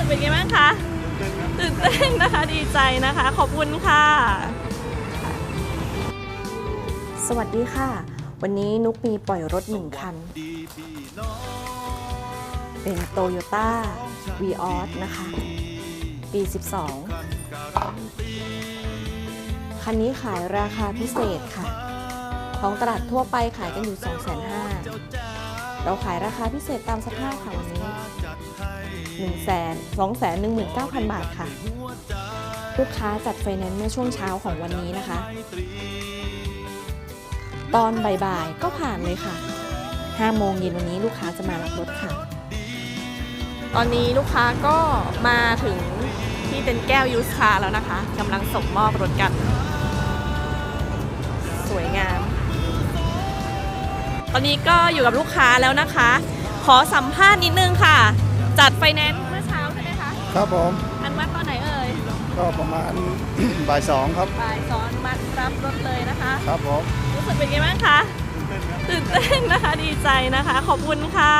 ึกเป็นไงบ้างคะตื่นเต้นนะคะดีใจนะคะ ขอบคุณค่ะ สวัสดีค่ะ วันนี้นุกมีปล่อยรถหนึ่งคัน เป็น Toyota v ีออสนะคะ ปี 12 คันนี้ขายราคาพิเศษค่ะ ของตลาดทั่วไปขายกันอยู่ 2,500,000เราขายราคาพิเศษตามสภาพค่ะวันนี้ 1 2 1 9 0 0 0 บาทค่ะ ลูกค้าจัดไฟแนนซ์เมื่อช่วงเช้าของวันนี้นะคะ ตอนบ่ายๆก็ผ่านเลยค่ะ 5 โมงเย็นวันนี้ลูกค้าจะมารับรถค่ะ ตอนนี้ลูกค้าก็มาถึงที่เป็นแก้วยูสคาแล้วนะคะกำลังส่งมอบรถกัน สวยงาม ตอนนี้ก็อยู่กับลูกค้าแล้วนะคะ ขอสัมภาษณ์นิดนึงค่ะ จัดไฟแนนซ์เมื่อเช้าใช่ไหมคะครับผมอันวัดตอนไหนเอ่ยก็ประมาณ บ่ายสองครับบ่ายสอนมัดรับรถเลยนะคะ ครับผมรู้สึกเป็นไงบ้างคะตื่นเต้นนะคะดีใจนะคะ ขอบคุณค่ะ